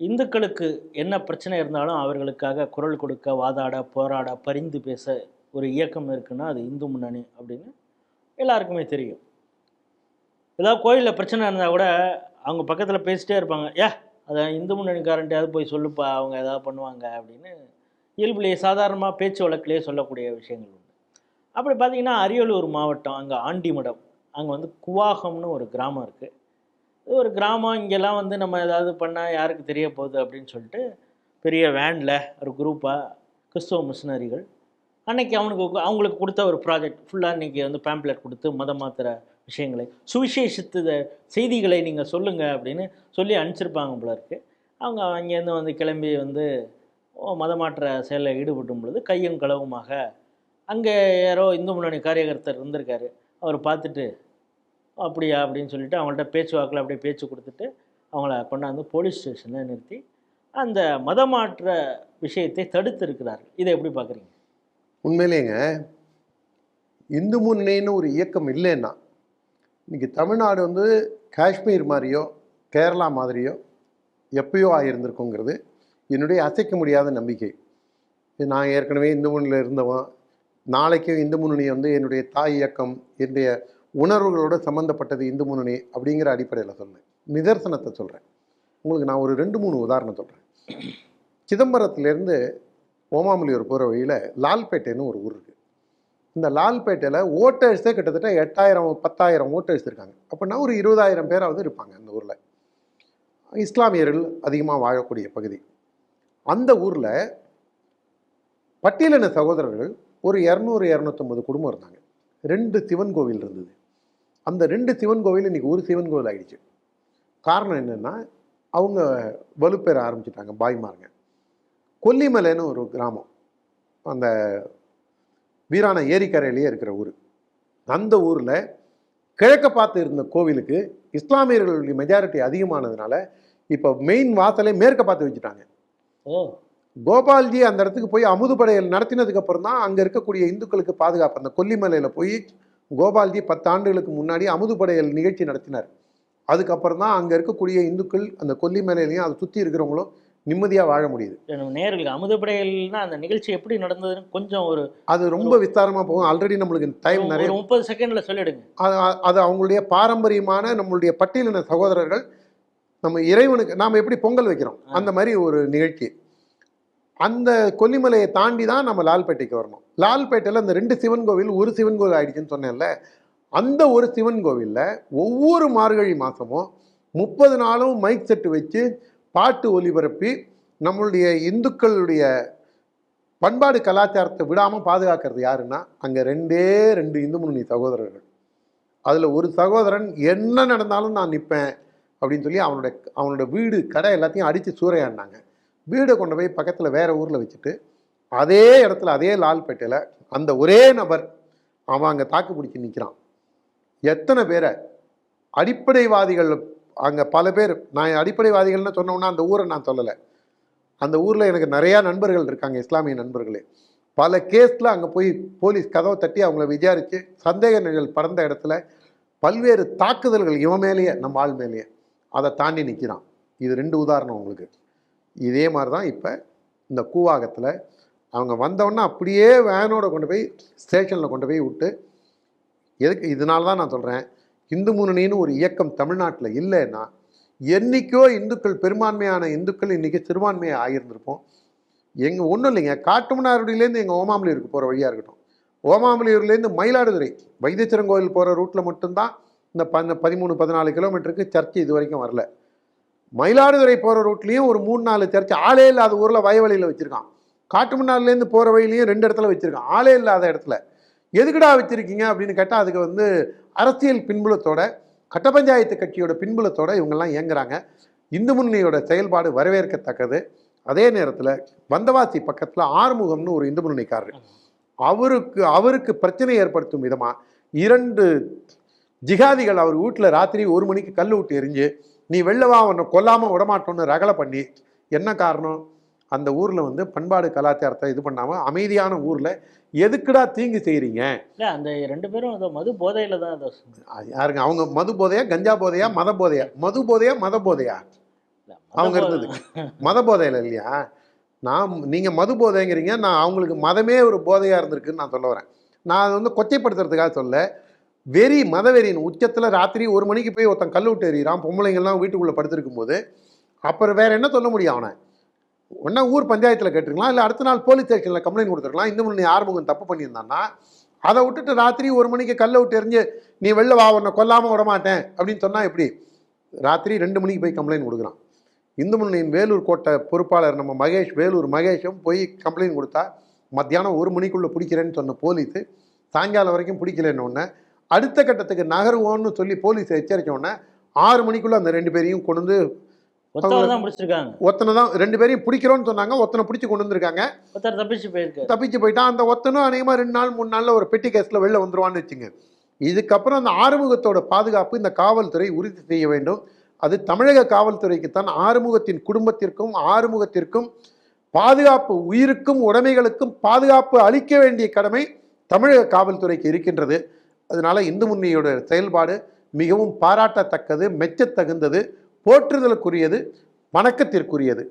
இந்துக்களுக்கு என்ன பிரச்சனை இருந்தாலும் அவர்களுக்காக குரல் கொடுக்க வாதாட போராட பரிந்து பேச ஒரு இயக்கம் இருக்குன்னா அது இந்து முன்னணி அப்படின்னு எல்லாருக்குமே தெரியும். ஏதாவது கோயிலில் பிரச்சனை இருந்தால் கூட அவங்க பக்கத்தில் பேசிட்டே இருப்பாங்க. ஏ அதை இந்து முன்னணிக்காரன்ட்டையாவது போய் சொல்லுப்பா அவங்க ஏதாவது பண்ணுவாங்க அப்படின்னு இயல்புலேயே சாதாரணமாக பேச்சு வழக்கிலேயே சொல்லக்கூடிய விஷயங்கள் உண்டு. அப்படி பார்த்தீங்கன்னா அரியலூர் மாவட்டம் அங்கே ஆண்டிமடம் அங்கே வந்து குவாகம்னு ஒரு கிராமம் இருக்குது இது ஒரு கிராமம் இங்கெல்லாம் வந்து நம்ம ஏதாவது பண்ணால் யாருக்கு தெரிய போகுது அப்படின்னு சொல்லிட்டு பெரிய வேனில் ஒரு குரூப்பாக கிறிஸ்தவ மிஷினரிகள் அன்னைக்கு அவனுக்கு அவங்களுக்கு கொடுத்த ஒரு ப்ராஜெக்ட் ஃபுல்லாக இன்றைக்கி வந்து பேம்ப்ளெட் கொடுத்து மதம் மாத்திர விஷயங்களை சுவிசேஷத்து செய்திகளை நீங்கள் சொல்லுங்கள் அப்படின்னு சொல்லி அனுப்பிச்சிருப்பாங்க போல இருக்கு. அவங்க அங்கேருந்து வந்து கிளம்பி வந்து மதமாற்ற செயலில் ஈடுபடும் பொழுது கையும் களவுமாக அங்கே யாரோ இந்து முன்னணி காரியகர்த்தர் இருந்திருக்காரு. அவர் பார்த்துட்டு அப்படியா அப்படின்னு சொல்லிட்டு அவங்கள்ட்ட பேச்சுவாக்கில் அப்படியே பேச்சு கொடுத்துட்டு அவங்கள கொண்டாந்து போலீஸ் ஸ்டேஷனில் நிறுத்தி அந்த மதமாற்ற விஷயத்தை தடுத்து இருக்கிறார்கள் இதை எப்படி பார்க்குறீங்க? உண்மையிலேங்க இந்து முன்னணின்னு ஒரு இயக்கம் இல்லைன்னா இன்றைக்கி தமிழ்நாடு வந்து காஷ்மீர் மாதிரியோ கேரளா மாதிரியோ எப்பயோ ஆகியிருந்திருக்குங்கிறது என்னுடைய அசைக்க முடியாத நம்பிக்கை. நான் ஏற்கனவே இந்து முன்னில் இருந்தவன் நாளைக்கும் இந்து முன்னணி வந்து என்னுடைய தாய் இயக்கம் என்னுடைய உணர்வுகளோட சம்மந்தப்பட்டது இந்து முன்னணி அப்படிங்கிற அடிப்படையில் சொன்னேன் நிதர்சனத்தை சொல்கிறேன் உங்களுக்கு நான் ஒரு ரெண்டு மூணு உதாரணம் சொல்கிறேன் சிதம்பரத்துலேருந்து ஓமாமலியூர் போகிற வழியில் லால்பேட்டைன்னு ஒரு ஊர் இருக்குது இந்த லால்பேட்டையில் ஓட்டர்ஸே கிட்டத்தட்ட எட்டாயிரம் பத்தாயிரம் ஓட்டர்ஸ் இருக்காங்க. அப்படின்னா ஒரு இருபதாயிரம் பேராவது இருப்பாங்க அந்த ஊரில். இஸ்லாமியர்கள் அதிகமாக வாழக்கூடிய பகுதி. அந்த ஊரில் பட்டியலின சகோதரர்கள் ஒரு இரநூறு இரநூத்தொம்பது குடும்பம் இருந்தாங்க. ரெண்டு சிவன் கோவில் இருந்தது. அந்த ரெண்டு சிவன் கோவில் இன்னைக்கு ஒரு சிவன் கோவில் ஆயிடுச்சு. காரணம் என்னென்னா அவங்க வலுப்பெற ஆரம்பிச்சிட்டாங்க பாய்மாருங்க கொல்லிமலைன்னு ஒரு கிராமம். அந்த வீராண ஏரிக்கரையிலேயே இருக்கிற ஊர். அந்த ஊரில் கிழக்க பார்த்து இருந்த கோவிலுக்கு இஸ்லாமியர்களுடைய மெஜாரிட்டி அதிகமானதுனால இப்போ மெயின் வாசலே மேற்க பார்த்து வச்சுட்டாங்க. ஓ. கோபால்ஜி அந்த இடத்துக்கு போய் அமுதுபடையல் நடத்தினதுக்கு அப்புறம் தான் அங்கே இருக்கக்கூடிய இந்துக்களுக்கு பாதுகாப்பு. அந்த கொல்லிமலையில் போய் கோபால்ஜி பத்து ஆண்டுகளுக்கு முன்னாடி அமுதுபடையல் நிகழ்ச்சி நடத்தினார். அதுக்கப்புறம் தான் அங்கே இருக்கக்கூடிய இந்துக்கள் அந்த கொல்லிமலையிலையும் அதை சுற்றி இருக்கிறவங்களும் நிம்மதியாக வாழ முடியுது. நேர்களுக்கு அமுதப்படையல்னா அந்த நிகழ்ச்சி எப்படி நடந்ததுன்னு கொஞ்சம் ஒரு அது ரொம்ப விஸ்தாரமாக போகும். ஆல்ரெடி நம்மளுக்கு டைம் நிறைய முப்பது செகண்ட்ல சொல்லிடுங்க. அது அது அவங்களுடைய பாரம்பரியமான நம்மளுடைய பட்டியலின சகோதரர்கள் நம்ம இறைவனுக்கு நாம் எப்படி பொங்கல் வைக்கிறோம்? அந்த மாதிரி ஒரு நிகழ்ச்சி. அந்த கொல்லிமலையை தாண்டி தான் நம்ம லால்பேட்டைக்கு வரணும். லால்பேட்டையில் அந்த ரெண்டு சிவன் கோவில் ஒரு சிவன் கோவில் ஆயிடுச்சுன்னு சொன்னேன்ல அந்த ஒரு சிவன் கோவிலில் ஒவ்வொரு மார்கழி மாதமும் முப்பது நாளும் மைக் செட்டு வச்சு பாட்டு ஒலிபரப்பி நம்மளுடைய இந்துக்களுடைய பண்பாடு கலாச்சாரத்தை விடாமல் பாதுகாக்கிறது யாருன்னா அங்கே ரெண்டே ரெண்டு இந்து முன்னணி சகோதரர்கள். அதில் ஒரு சகோதரன் என்ன நடந்தாலும் நான் நிற்பேன் அப்படின்னு சொல்லி அவனோட அவனோட வீடு கடை எல்லாத்தையும் அடித்து சூறையாடினாங்க. வீடை கொண்டு போய் பக்கத்தில் வேறு ஊரில் வச்சுட்டு அதே இடத்துல அதே லால்பேட்டையில் அந்த ஒரே நபர் அவன் அங்கே தாக்கு பிடிச்சி நிற்கிறான் எத்தனை பேரை? அடிப்படைவாதிகள் அங்கே பல பேர். நான் அடிப்படைவாதிகள்னு சொன்னோன்னா அந்த ஊரை நான் சொல்லலை. அந்த ஊரில் எனக்கு நிறையா நண்பர்கள் இருக்காங்க இஸ்லாமிய நண்பர்களே. பல கேஸில் அங்கே போய் போலீஸ் கதவை தட்டி அவங்கள விசாரித்து சந்தேக நிழல் பறந்த இடத்துல பல்வேறு தாக்குதல்கள் இவன் மேலேயே நம்ம ஆள் மேலேயே அதை தாண்டி நிற்கிறான் இது ரெண்டு உதாரணம் உங்களுக்கு. இதே மாதிரி தான் இப்போ இந்த கூவாகத்தில் அவங்க வந்தவொடனே அப்படியே வேனோட கொண்டு போய் ஸ்டேஷனில் கொண்டு போய் விட்டு எதுக்கு இதனால தான் நான் சொல்கிறேன் இந்து முன்னணின்னு ஒரு இயக்கம் தமிழ்நாட்டில் இல்லைன்னா என்னைக்கோ இந்துக்கள் பெரும்பான்மையான இந்துக்கள் இன்றைக்கி சிறுபான்மையாக ஆகியிருந்திருப்போம் எங்கள் ஒன்றும் இல்லைங்க காட்டுமன்னாருடியிலேருந்து எங்கள் ஓமாமலியூருக்கு போகிற வழியாக இருக்கட்டும். ஓமாமலியூர்லேருந்து மயிலாடுதுறை வைத்தீஸ்வரன் கோயில் போகிற ரூட்டில் மட்டும்தான் இந்த ப பதிமூணு பதினாலு கிலோமீட்டருக்கு சர்ச்சு இது வரைக்கும் வரல. மயிலாடுதுறை போகிற ரூட்லேயும் ஒரு மூணு நாலு சர்ச் ஆளே இல்லாத ஊரில் வயவழியில் வச்சுருக்கான். காட்டு காட்டுமன்னார்லேருந்து போகிற வழியிலையும் ரெண்டு இடத்துல வச்சுருக்கான். ஆளே இல்லாத இடத்துல. எதுக்குடா வச்சுருக்கீங்க அப்படின்னு கேட்டால் அதுக்கு வந்து அரசியல் பின்புலத்தோட கட்ட பஞ்சாயத்து கட்சியோட பின்புலத்தோட இவங்கெல்லாம் இயங்குறாங்க. இந்து முன்னணியோட செயல்பாடு வரவேற்கத்தக்கது. அதே நேரத்தில் வந்தவாசி பக்கத்தில் ஆறுமுகம்னு ஒரு இந்து முன்னணிக்காரர். அவருக்கு அவருக்கு பிரச்சனை ஏற்படுத்தும் விதமாக இரண்டு ஜிகாதிகள் அவர் வீட்டில் ராத்திரி ஒரு மணிக்கு கல் விட்டு எரிஞ்சு நீ வெளில வா உன்னை கொல்லாமல் விடமாட்டோன்னு ரகலை பண்ணி என்ன காரணம்? அந்த ஊரில் வந்து பண்பாடு கலாச்சாரத்தை இது பண்ணாமல் அமைதியான ஊரில் எதுக்குடா தீங்கு செய்கிறீங்க இல்ல அந்த ரெண்டு பேரும் அந்த மது போதையில தான் யாருங்க? அவங்க மது போதையா கஞ்சா போதையா மத போதையா? மது போதையா மத போதையா? அவங்க இருந்தது. மத போதையில் இல்லையா? நான் நீங்கள் மது போதைங்கிறீங்க நான் அவங்களுக்கு மதமே ஒரு போதையாக இருந்திருக்குன்னு நான் சொல்ல வரேன். நான் அதை வந்து கொச்சைப்படுத்துறதுக்காக சொல்ல வெறி மதவெறியின் உச்சத்தில் ராத்திரி ஒரு மணிக்கு போய் ஒருத்தன் கல் விட்டு எறிகிறான். பொம்பளைங்கள்லாம் வீட்டுக்குள்ளே படுத்திருக்கும் போது அப்புறம் வேற என்ன சொல்ல முடியும் அவனை? ஒன்றா ஊர் பஞ்சாயத்தில் கேட்டிருக்கலாம் இல்லை அடுத்த நாள் போலீஸ் ஸ்டேஷனில் கம்ப்ளைண்ட் கொடுத்துருக்கலாம். இந்த முன்னே ஆறுமுகம் தப்பு பண்ணியிருந்தான்னா அதை விட்டுட்டு ராத்திரி ஒரு மணிக்கு கல்லை விட்டு எறிஞ்சு நீ வெளில வா உன்னை கொல்லாமல் விடமாட்டேன். அப்படின்னு சொன்னால் எப்படி? ராத்திரி ரெண்டு மணிக்கு போய் கம்ப்ளைண்ட் கொடுக்குறான். இந்து முன்னணியின் வேலூர் கோட்டை பொறுப்பாளர் நம்ம மகேஷ் வேலூர் மகேஷும் போய் கம்ப்ளைண்ட் கொடுத்தா மத்தியானம் ஒரு மணிக்குள்ளே பிடிக்கிறேன்னு சொன்ன போலீஸு சாயங்காலம் வரைக்கும் பிடிக்கலன்னு ஒன்று அடுத்த கட்டத்துக்கு நகருவோன்னு சொல்லி போலீஸ் எச்சரிச்ச உடனே ஆறு மணிக்குள்ளே அந்த ரெண்டு பேரையும் கொண்டு வந்து ஒத்தனை தான் ரெண்டு பேரையும் பிடிக்கிறோன்னு சொன்னாங்க. ஒத்தனை பிடிச்சி கொண்டு வந்திருக்காங்க. தப்பிச்சு போயிருக்காரு. தப்பிச்சு போயிட்டான் அந்த ஒத்தனும் அநேகமாக ரெண்டு நாள் மூணு நாளில் ஒரு பெட்டி கேஸில் வெளில வந்துருவான்னு வச்சுங்க. இதுக்கப்புறம் அந்த ஆறுமுகத்தோட பாதுகாப்பு இந்த காவல்துறை உறுதி செய்ய வேண்டும். அது தமிழக காவல்துறைக்குத்தான் ஆறுமுகத்தின் குடும்பத்திற்கும் ஆறுமுகத்திற்கும் பாதுகாப்பு உயிருக்கும் உடைமைகளுக்கும் பாதுகாப்பு அளிக்க வேண்டிய கடமை தமிழக காவல்துறைக்கு இருக்கின்றது. அதனால இந்து முன்னியோட செயல்பாடு மிகவும் பாராட்டத்தக்கது மெச்சத்தகுந்தது போற்றுதலுக்குரியது வணக்கத்திற்குரியது.